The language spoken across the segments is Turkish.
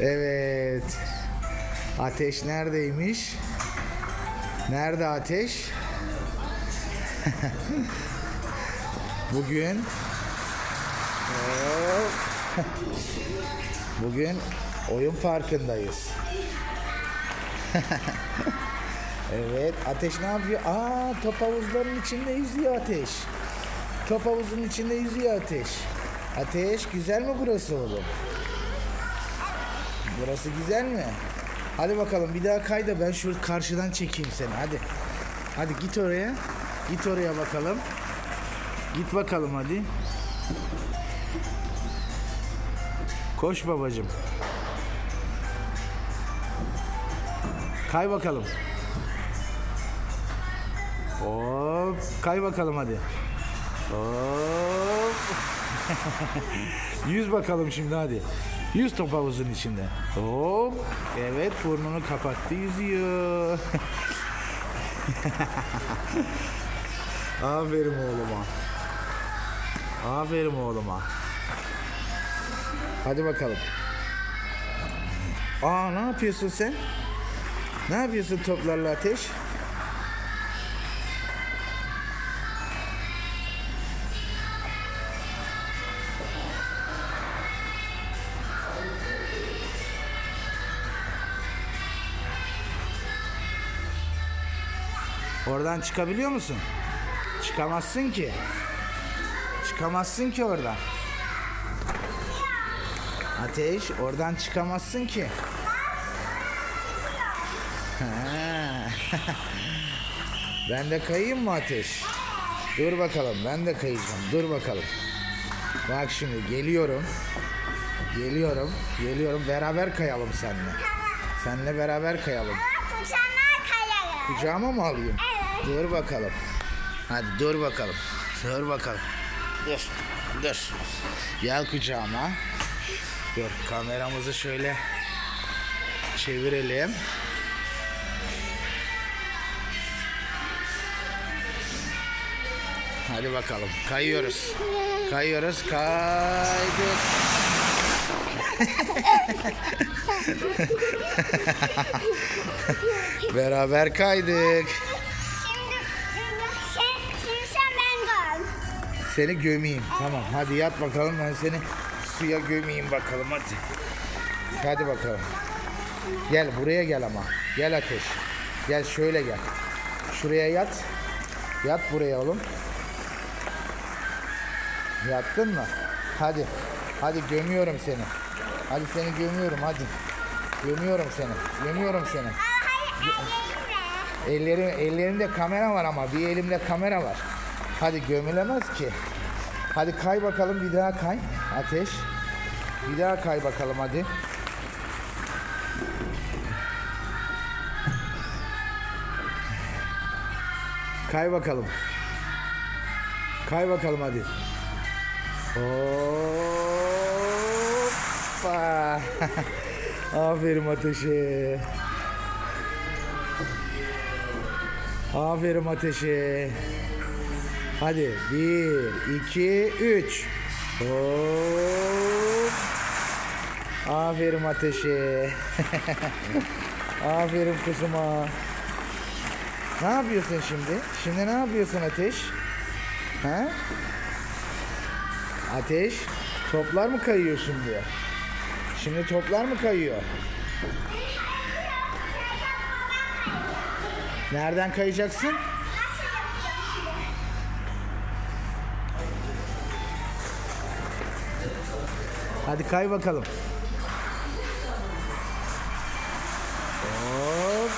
Evet. Ateş neredeymiş? Nerede ateş? Bugün. Bugün oyun parkındayız. evet, Ateş ne yapıyor? Aa, top havuzlarının içinde yüzüyor Ateş. Top havuzunun içinde yüzüyor Ateş. Ateş, güzel mi burası oğlum? Burası güzel mi? Hadi bakalım bir daha kay da ben şu karşıdan çekeyim seni hadi. Hadi git oraya. Git oraya bakalım. Git bakalım hadi. Koş babacım. Kay bakalım. Hop, kay bakalım hadi. Hop. Yüz bakalım şimdi hadi. Yüz top havuzun içinde. Hop. Evet burnunu kapattı yüzüyor. Aferin oğluma. Aferin oğluma. Hadi bakalım. Aa ne yapıyorsun sen? Ne yapıyorsun toplarla ateş? Oradan çıkabiliyor musun? Çıkamazsın ki. Çıkamazsın ki oradan. Ateş oradan çıkamazsın ki. Ben de kayayım mı Ateş? Dur bakalım ben de kayacağım. Dur bakalım. Bak şimdi geliyorum. Geliyorum. Geliyorum. Beraber kayalım seninle. Seninle beraber kayalım. Kucağına kayarım. Kucağıma mı alayım? Evet. Dur bakalım. Hadi dur bakalım. Dur bakalım. Dur. Dur. Gel kucağıma. Dur kameramızı şöyle çevirelim. Hadi bakalım. Kayıyoruz. Kayıyoruz. Kaydık. Beraber kaydık. Seni gömeyim. Tamam hadi yat bakalım ben seni suya gömeyim bakalım hadi. Hadi bakalım. Gel buraya gel ama. Gel ateş. Gel şöyle gel. Şuraya yat. Yat buraya oğlum. Yattın mı? Hadi. Hadi gömüyorum seni. Hadi seni gömüyorum hadi. Gömüyorum seni. Gömüyorum seni. Hayır ellerimle. Ellerim, ellerimde kamera var ama bir elimde kamera var. Hadi gömülemez ki. Hadi kay bakalım bir daha kay. Ateş. Bir daha kay bakalım hadi. Kay bakalım. Kay bakalım hadi. Hoppa. Aferin ateşe. Aferin ateşe. Hadi bir, iki, üç. Hop. Aferin ateşe. Aferin kızıma. Ne yapıyorsun şimdi? Şimdi ne yapıyorsun ateş? Ha? Ateş, toplar mı kayıyor şimdi? Şimdi toplar mı kayıyor? Nereden kayacaksın? Hadi kay bakalım. Hop.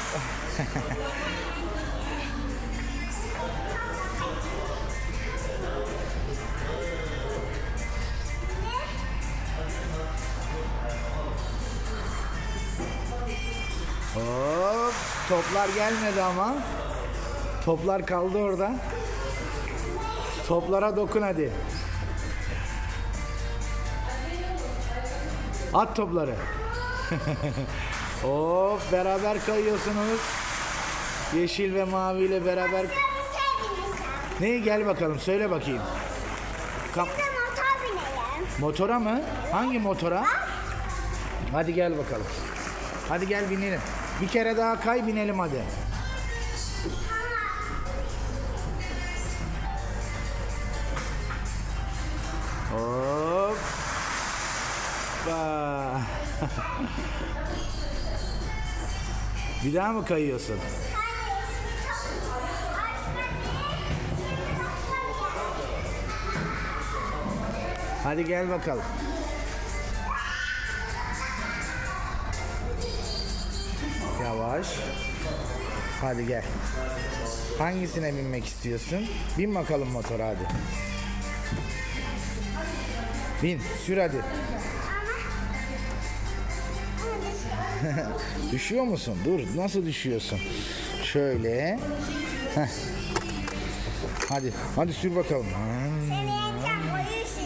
Hop. Toplar gelmedi ama. Toplar kaldı orada. Toplara dokun hadi. At topları. Hop beraber kayıyorsunuz. Yeşil ve mavi ile beraber. Şey. Neyi gel bakalım söyle bakayım. Kap motor binelim. motora mı? Hangi motora? Hadi gel bakalım. Hadi gel binelim. Bir kere daha kay binelim hadi. Bir daha mı kayıyorsun? Hadi gel bakalım. Yavaş. Hadi gel. Hangisine binmek istiyorsun? Bin bakalım motora hadi. Bin, sür hadi. Düşüyor musun? Dur, nasıl düşüyorsun? Şöyle. Heh. Hadi, hadi sür bakalım. Seni yeneceğim polisi.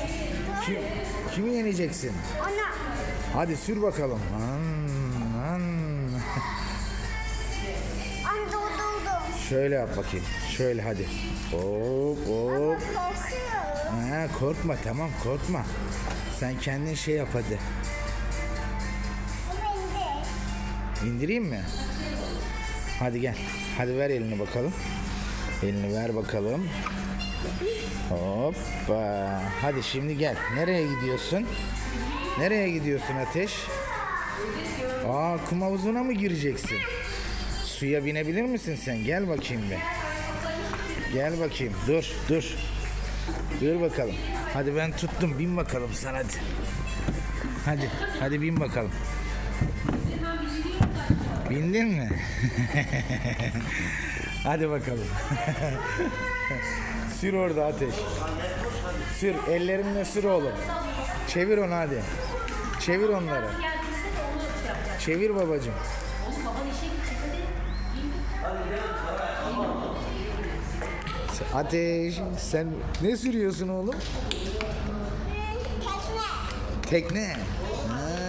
Kim, kimi yeneceksin? Ona. Hadi sür bakalım. Hmm, hmm. Şöyle yap bakayım. Şöyle hadi. Hop Ama hop. korkuyorum. Ha, korkma tamam korkma. Sen kendin şey yap hadi. İndireyim mi? Hadi gel. Hadi ver elini bakalım. Elini ver bakalım. Hoppa. Hadi şimdi gel. Nereye gidiyorsun? Nereye gidiyorsun Ateş? Aa kum havuzuna mı gireceksin? Suya binebilir misin sen? Gel bakayım be. Gel bakayım. Dur, dur. Dur bakalım. Hadi ben tuttum. Bin bakalım sen hadi. Hadi, hadi bin bakalım. Bindin mi? Hadi bakalım. sür orada ateş. Sür. Ellerinle sür oğlum. Çevir onu hadi. Çevir onları. Çevir babacığım. Ateş sen ne sürüyorsun oğlum? Tekne. Tekne. Ha.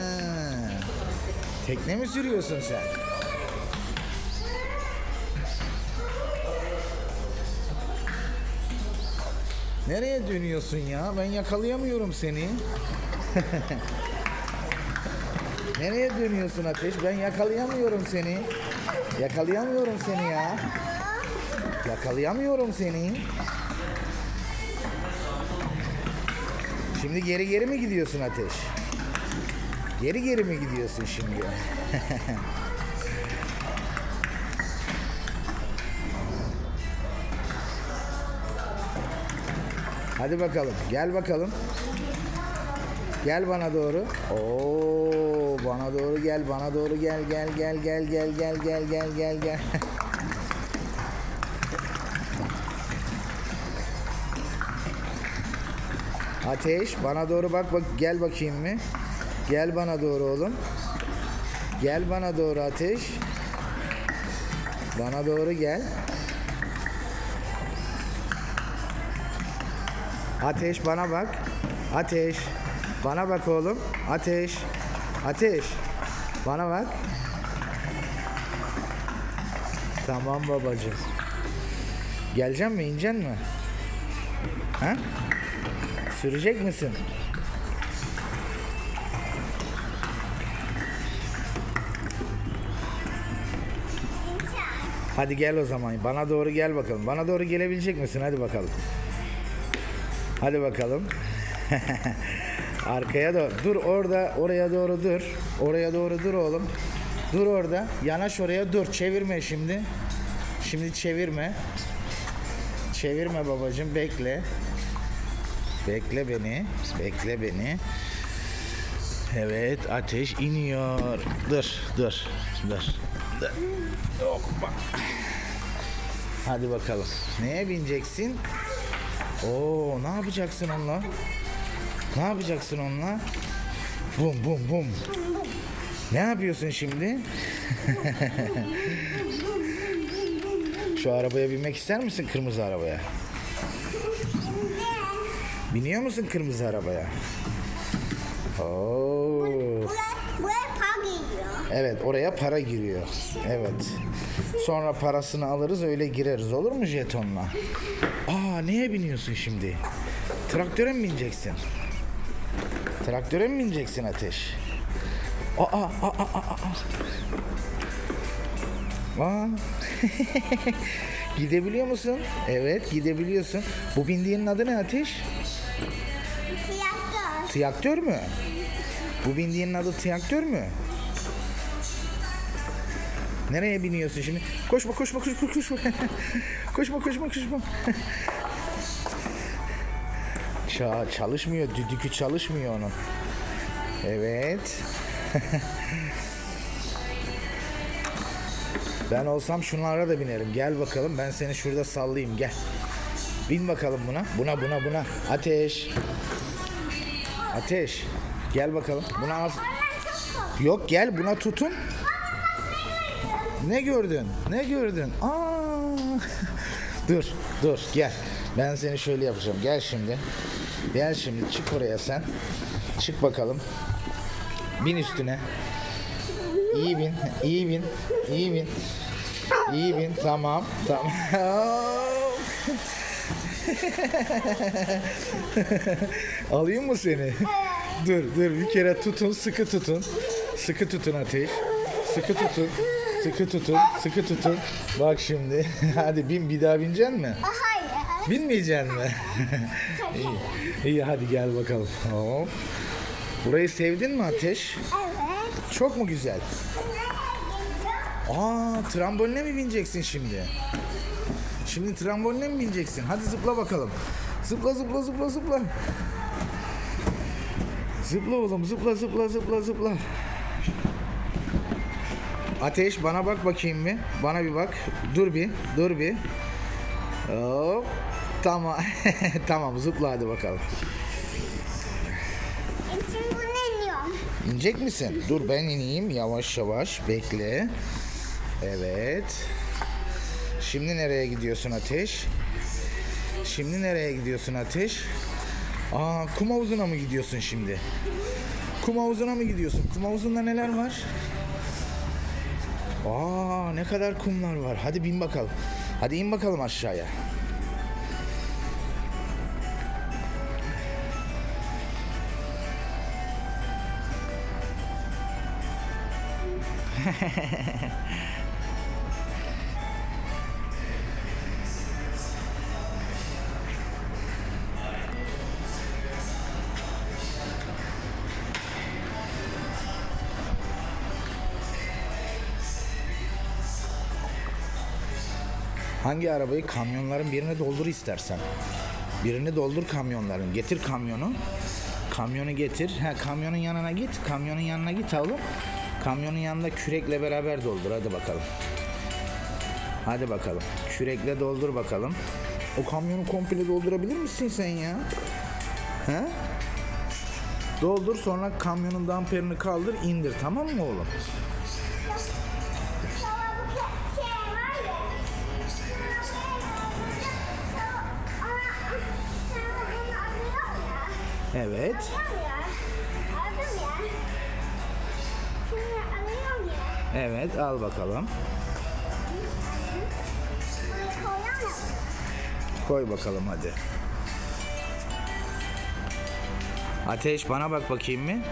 Tekne mi sürüyorsun sen? Nereye dönüyorsun ya? Ben yakalayamıyorum seni. Nereye dönüyorsun Ateş? Ben yakalayamıyorum seni. Yakalayamıyorum seni ya. Yakalayamıyorum seni. Şimdi geri geri mi gidiyorsun Ateş? Geri geri mi gidiyorsun şimdi? Hadi bakalım. Gel bakalım. Gel bana doğru. Oo, bana doğru gel, bana doğru gel, gel, gel, gel, gel, gel, gel, gel, gel, gel. Ateş, bana doğru bak, bak, gel bakayım mı? Gel bana doğru oğlum. Gel bana doğru Ateş. Bana doğru gel. Ateş bana bak. Ateş. Bana bak oğlum. Ateş. Ateş. Bana bak. Tamam babacığım. Gelecek mi? İnecek mi? Ha? Sürecek misin? Hadi gel o zaman. Bana doğru gel bakalım. Bana doğru gelebilecek misin? Hadi bakalım. Hadi bakalım. Arkaya doğru. Dur orada. Oraya doğru dur. Oraya doğru dur oğlum. Dur orada. Yanaş oraya dur. Çevirme şimdi. Şimdi çevirme. Çevirme babacığım. Bekle. Bekle beni. Bekle beni. Evet ateş iniyor. Dur dur dur. dur. Hadi bakalım. Neye bineceksin? Oo, ne yapacaksın onunla? Ne yapacaksın onunla? Bum bum bum. Ne yapıyorsun şimdi? Şu arabaya binmek ister misin kırmızı arabaya? Biniyor musun kırmızı arabaya? Oo. Buraya, buraya park geliyor. Evet oraya para giriyor. Evet. Sonra parasını alırız öyle gireriz olur mu jetonla? Aa neye biniyorsun şimdi? Traktöre mi bineceksin? Traktöre mi bineceksin Ateş? Aa, aa, aa, aa, aa. Gidebiliyor musun? Evet, gidebiliyorsun. Bu bindiğinin adı ne Ateş? Tiyatro. Traktör mü? Bu bindiğinin adı traktör mü? Nereye biniyorsun şimdi? Koşma koşma koşma koşma. koşma koşma koşma. Ça çalışmıyor. Düdükü çalışmıyor onun. Evet. ben olsam şunlara da binerim. Gel bakalım ben seni şurada sallayayım gel. Bin bakalım buna. Buna buna buna. Ateş. Ateş. Gel bakalım. Buna az... Yok gel buna tutun. Ne gördün? Ne gördün? Aa! dur, dur gel. Ben seni şöyle yapacağım. Gel şimdi. Gel şimdi çık oraya sen. Çık bakalım. Bin üstüne. İyi bin, iyi bin, iyi bin. İyi bin, tamam, tamam. Alayım mı seni? dur, dur bir kere tutun, sıkı tutun. Sıkı tutun ateş. Sıkı tutun. Sıkı tutun, sıkı tutun. Bak şimdi. Hadi bin bir daha bineceksin mi? Hayır. Binmeyeceksin mi? iyi. İyi hadi gel bakalım. Hop. Burayı sevdin mi Ateş? Evet. Çok mu güzel? Aa, tramboline mi bineceksin şimdi? Şimdi tramboline mi bineceksin? Hadi zıpla bakalım. Zıpla zıpla zıpla zıpla. Zıpla oğlum zıpla zıpla zıpla zıpla. Ateş bana bak bakayım bir. Bana bir bak. Dur bir. Dur bir. Hop. Tamam. tamam zıpla hadi bakalım. İniyorum. İnecek misin? Dur ben ineyim yavaş yavaş bekle. Evet. Şimdi nereye gidiyorsun Ateş? Şimdi nereye gidiyorsun Ateş? Aa kum havuzuna mı gidiyorsun şimdi? Kum havuzuna mı gidiyorsun? Kum havuzunda neler var? Aa ne kadar kumlar var. Hadi bin bakalım. Hadi in bakalım aşağıya. Hangi arabayı? Kamyonların birine doldur istersen. Birini doldur kamyonların. Getir kamyonu. Kamyonu getir. Ha, kamyonun yanına git. Kamyonun yanına git oğlum. Kamyonun yanında kürekle beraber doldur. Hadi bakalım. Hadi bakalım. Kürekle doldur bakalım. O kamyonu komple doldurabilir misin sen ya? He? Doldur sonra kamyonun damperini kaldır indir tamam mı oğlum? Evet. Evet al bakalım. Koy bakalım hadi. Ateş bana bak bakayım mı?